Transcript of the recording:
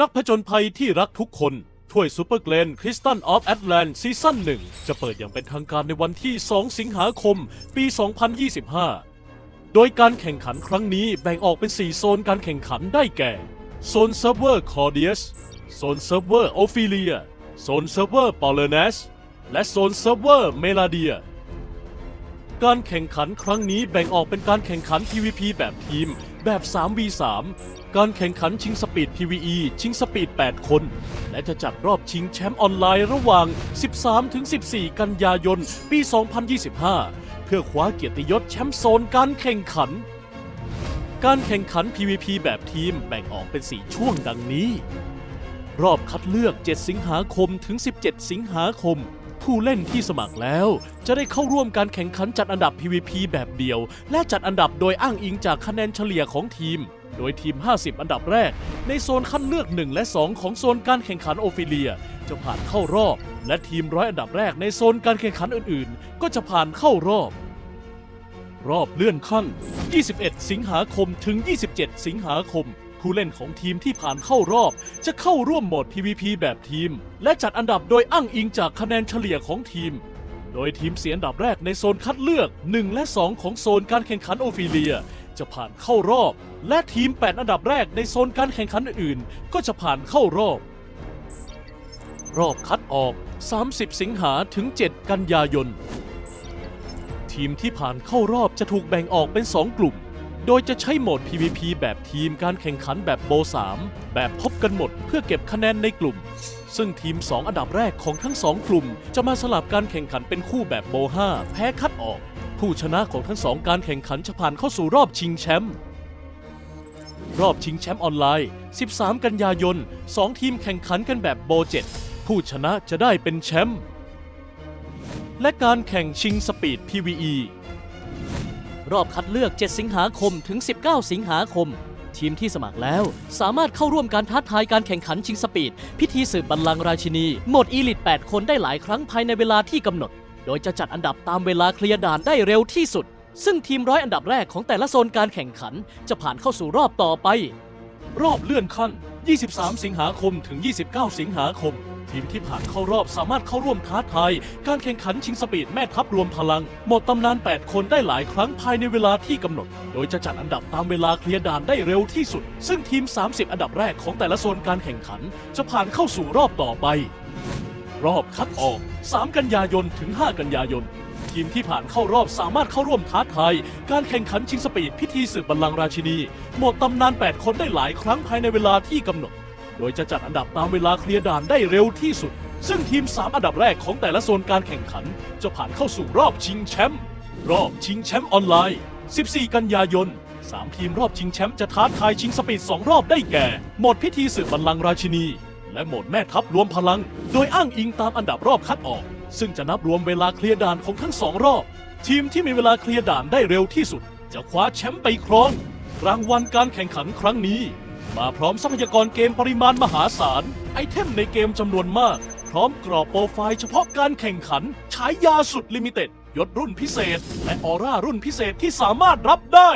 นักผจญภัยที่รักทุกคนถ้วยซูเปอร์เกรนคริสตันออฟแอตแลนซีซั่นหนึ่งจะเปิดอย่างเป็นทางการในวันที่ 2 สิงหาคม ปี 2025 โดยการแข่งขันครั้งนี้แบ่งออกเป็น 4 โซนการแข่งขันได้แก่ โซนเซิร์ฟเวอร์คอร์เดียสโซนเซิร์ฟเวอร์โอฟิเลียโซนเซิร์ฟเวอร์ปอลเลเนสและโซนเซิร์ฟเวอร์เมลาเดียการแข่งขันครั้งนี้แบ่งออกเป็นการแข่งขัน PVP แบบทีม แบบ 3v3 การแข่งขันชิงสปีด PVE ชิงสปีด 8 คน และจะจัดรอบชิงแชมป์ออนไลน์ระหว่าง 13-14 กันยายน ปี 2025 เพื่อคว้าเกียรติยศแชมป์โซนการแข่งขัน การแข่งขัน PVP แบบทีมแบ่งออกเป็น 4 ช่วงดังนี้ รอบคัดเลือก 7 สิงหาคมถึง 17 สิงหาคม ผู้เล่นที่สมัครแล้ว จะได้เข้าร่วมการแข่งขันจัดอันดับ PVP แบบเดียว และจัดอันดับโดยอ้างอิงจากคะแนนเฉลี่ยของทีม โดยทีม 50 อันดับแรก ในโซนคัดเลือก 1 และ 2 ของโซนการแข่งขันโอฟิเลีย จะผ่านเข้ารอบ และทีมร้อยอันดับแรกในโซนการแข่งขันอื่นๆ ก็จะผ่านเข้ารอบ รอบเลื่อนขั้น 21 สิงหาคมถึง 27 สิงหาคม ผู้เล่นของทีมที่ผ่านเข้ารอบ จะเข้าร่วมโหมด PVP แบบทีม และจัดอันดับโดยอ้างอิงจากคะแนนเฉลี่ยของทีม โดยทีมเสียอันดับแรกในโซนคัดเลือก 1 และ 2 ของโซนการแข่งขันโอฟิเลีย จะผ่านเข้ารอบ และทีม 8 อันดับแรกในโซนการแข่งขันอื่นๆก็จะผ่านเข้ารอบ รอบคัดออก 30 สิงหาถึง 7 กันยายนทีมที่ผ่านเข้ารอบจะถูกแบ่งออกเป็น 2 กลุ่ม โดยจะใช้โหมด PVP แบบทีมการแข่งขันแบบโบ 3 แบบพบกันหมดเพื่อเก็บคะแนนในกลุ่ม ซึ่งทีม 2 อันดับแรกของทั้ง 2 กลุ่ม จะมาสลับการแข่งขันเป็นคู่แบบโบ 5 แพ้คัดออก ผู้ชนะของทั้ง2การแข่งขันจะผ่านเข้าสู่รอบชิงแชมป์รอบชิงแชมป์ออนไลน์ 13 กันยายน 2 ทีมแข่งขันกันแบบโบ 7 ผู้ชนะจะได้เป็นแชมป์และการแข่งชิงสปีด PVE รอบคัดเลือก 7 สิงหาคมถึง 19 สิงหาคม ทีมที่สมัครแล้ว สามารถเข้าร่วมการท้าทายการแข่งขันชิงสปีด พิธีสืบบัลลังก์ราชินี โหมดอีลิต 8 คนได้หลายครั้งภายในเวลาที่กำหนด โดยจะจัดอันดับตามเวลาเคลียร์ด่านได้เร็วที่สุด ซึ่งทีมร้อยอันดับแรกของแต่ละโซนการแข่งขัน จะผ่านเข้าสู่รอบต่อไป รอบเลื่อนขั้น 23 สิงหาคมถึง 29 สิงหาคม ทีมที่ผ่านเข้ารอบสามารถเข้าร่วมท้าทายการแข่งขันชิงสปีดแม่ทัพรวมพลัง หมดตำนาน 8 คนได้หลายครั้งภายในเวลาที่กำหนด โดยจะจัดอันดับตามเวลาเคลียร์ด่านได้เร็วที่สุด ซึ่งทีม 30 อันดับแรกของแต่ละโซนการแข่งขัน จะผ่านเข้าสู่รอบต่อไป รอบคัดออก 3 กันยายนถึง 5 กันยายนทีมที่ผ่านเข้ารอบสามารถเข้าร่วมท้าทายการแข่งขันชิงสปีดพิธีสืบบัลลังก์ราชินี หมดตำนาน 8 คนได้หลายครั้งภายในเวลาที่กำหนด โดยจะจัดอันดับตามเวลาเคลียร์ด่านได้เร็วที่สุด ซึ่งทีม 3 อันดับแรกของแต่ละโซนการแข่งขัน จะผ่านเข้าสู่รอบชิงแชมป์ รอบชิงแชมป์ออนไลน์ 14 กันยายน 3 ทีมรอบชิงแชมป์จะท้าทายชิงสปีด 2 รอบได้แก่ หมดพิธีสืบบัลลังก์ราชินี และหมดแม่ทัพรวมพลัง โดยอ้างอิงตามอันดับรอบคัดออก ซึ่งจะนับรวมเวลาเคลียร์ด่านของทั้งสองรอบ ทีมที่มีเวลาเคลียร์ด่านได้เร็วที่สุด จะคว้าแชมป์ไปครอง รางวัลการแข่งขันครั้งนี้ มาพร้อมทรัพยากรเกมปริมาณมหาศาล ไอเทมในเกมจำนวนมาก พร้อมกรอบโปรไฟล์เฉพาะการแข่งขัน ฉายาสุดลิมิเต็ด ยศรุ่นพิเศษ และออร่ารุ่นพิเศษที่สามารถรับได้